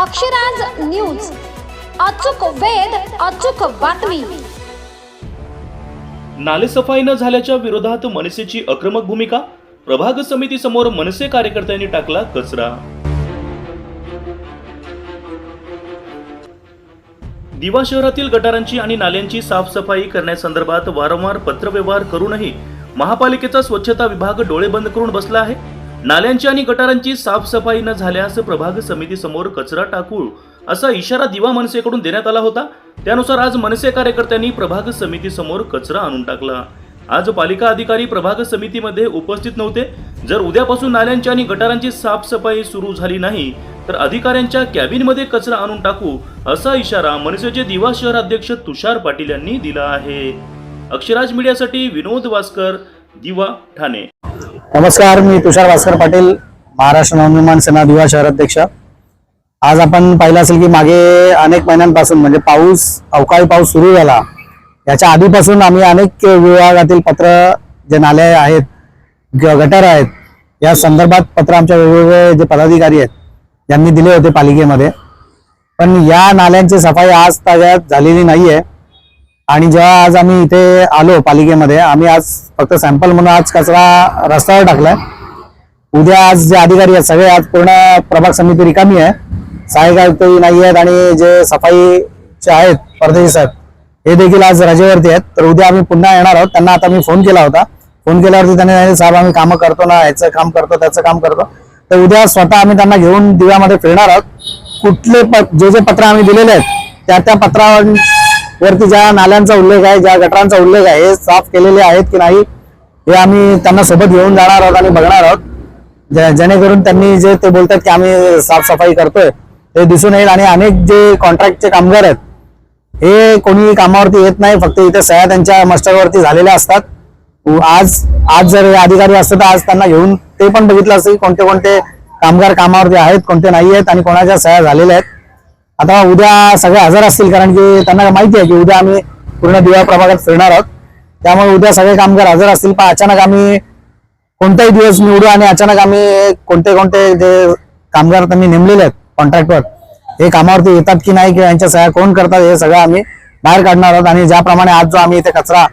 Akshraj news. अचूक वेध अचूक बातमी. नालेसफाई न झाल्याच्या विरोधात मनसेची आक्रमक भूमिका? प्रभाग समितीसमोर मनसे कार्यकर्त्यांनी टाकला कचरा. दिवा शहरातील गटारांची आणि नाल्यांची साफसफाई करण्यासंदर्भात वारंवार पत्रव्यवहार करूनही महापालिकेचा स्वच्छता विभाग डोळे बंद करून बसला आहे. नाल्यांची आणि गटारांची साफसफाई न झाल्यास प्रभाग समितीसमोर कचरा टाकू असा इशारा दिवा मनसेकडून देण्यात आला होता. त्यानुसार आज मनसे कार्यकर्त्यांनी प्रभाग समितीसमोर कचरा आणून टाकला. आज पालिका अधिकारी प्रभाग समितीमध्ये उपस्थित नव्हते. जर उद्यापासून नाल्यांची आणि गटारांची साफसफाई सुरू झाली नाही तर अधिकाऱ्यांच्या कॅबिनमध्ये कचरा आणून टाकू असा इशारा मनसेचे दिवा शहराध्यक्ष तुषार पाटील यांनी दिला आहे. अक्षराज मीडियासाठी विनोद वास्कर दिवा ठाणे. नमस्कार मी तुषार भास्कर पाटील महाराष्ट्र नवनिर्माण सेना दिवा शहराध्यक्ष. आज आपण पाहिलं असेल की मागे अनेक महिन्यांपासून म्हणजे पाऊस अवकाळी पाऊस सुरू झाला. याच्या आधीपासून आम्ही अनेक विभागातील पत्र जे नाले आहेत ग- आहेत या संदर्भात पत्र आमच्या वेगवेगळे जे पदाधिकारी आहेत यांनी दिले होते पालिकेमध्ये. पण या नाल्यांची सफाई आज ताज्यात झालेली नाहीये. आणि जेव्हा आज आम्ही इथे आलो पालिकेमध्ये आम्ही आज फक्त सॅम्पल म्हणून आज कचरा रस्त्यावर टाकलाय. उद्या आज जे अधिकारी आहेत सगळे आज पूर्ण प्रभाग समिती रिकामी आहे. सहाय्यक आयुक्तही नाही आहेत आणि जे सफाईचे आहेत परदेशी साहेब हे देखील आज रजेवरती आहेत. तर उद्या आम्ही पुन्हा येणार आहोत. त्यांना आता मी फोन केला होता. फोन केल्यावरती त्यांनी साहेब आम्ही कामं करतो ना ह्याचं काम करतो त्याचं काम करतो. तर उद्या स्वतः आम्ही त्यांना घेऊन दिव्यामध्ये फिरणार आहोत. कुठले प- जे जे पत्र आम्ही दिलेले आहेत त्या त्या पत्रावर वरती ज्या नाल्यांचा उल्लेख आहे ज्या गटारांचा उल्लेख आहे साफ केलेले आहेत की नाही हे आम्ही त्यांना सोबत घेऊन जाणार आहोत आणि बघणार आहोत. जेणेकरून त्यांनी जे ते बोलतात की आम्ही साफसफाई करतोय ते दिसून येईल. आणि अनेक जे कॉन्ट्रॅक्टचे कामगार आहेत हे कोणी कामावरती येत नाही फक्त इथे सह्या त्यांच्या मस्टरवरती झालेल्या असतात. आज आज जर हे अधिकारी असते तर आज त्यांना घेऊन ते पण बघितलं असतं की कोणते कोणते कामगार कामावरती आहेत कोणते नाही आहेत आणि कोणाच्या सह्या झालेल्या आहेत. आता उद्या सगळे हजर असतील कारण की त्यांना माहिती आहे की उद्या आम्ही पूर्ण दिवा प्रभागात फिरणार आहोत. त्यामुळे उद्या सगळे कामगार हजर असतील पण अचानक आम्ही कोणताही दिवस निवडू आणि अचानक आम्ही कोणते कोणते जे कामगार त्यांनी नेमलेले आहेत कॉन्ट्रॅक्टवर हे कामावरती येतात की नाही किंवा यांच्या सह्या कोण करतात हे सगळं आम्ही बाहेर काढणार आहोत. आणि ज्याप्रमाणे आज जो आम्ही इथे कचरा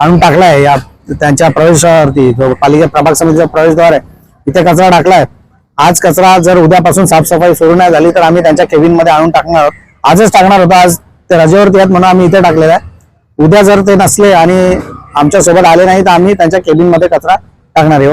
आणून टाकलाय या त्यांच्या प्रवेशावरती जो पालिका प्रभाग समितीचा प्रवेशद्वार आहे इथे कचरा टाकलाय आज कचरा जर उद्यापासून साफसफाई सुरू नाही झाली तर आम्ही त्यांच्या केबिनमध्ये आणून टाकणार आहोत. आजच टाकणार होतो आज ते रजेवरती आहेत म्हणून आम्ही इथे टाकलेलं आहे. उद्या जर ते नसले आणि आमच्यासोबत आले नाही तर आम्ही त्यांच्या केबिनमध्ये कचरा टाकणार आहे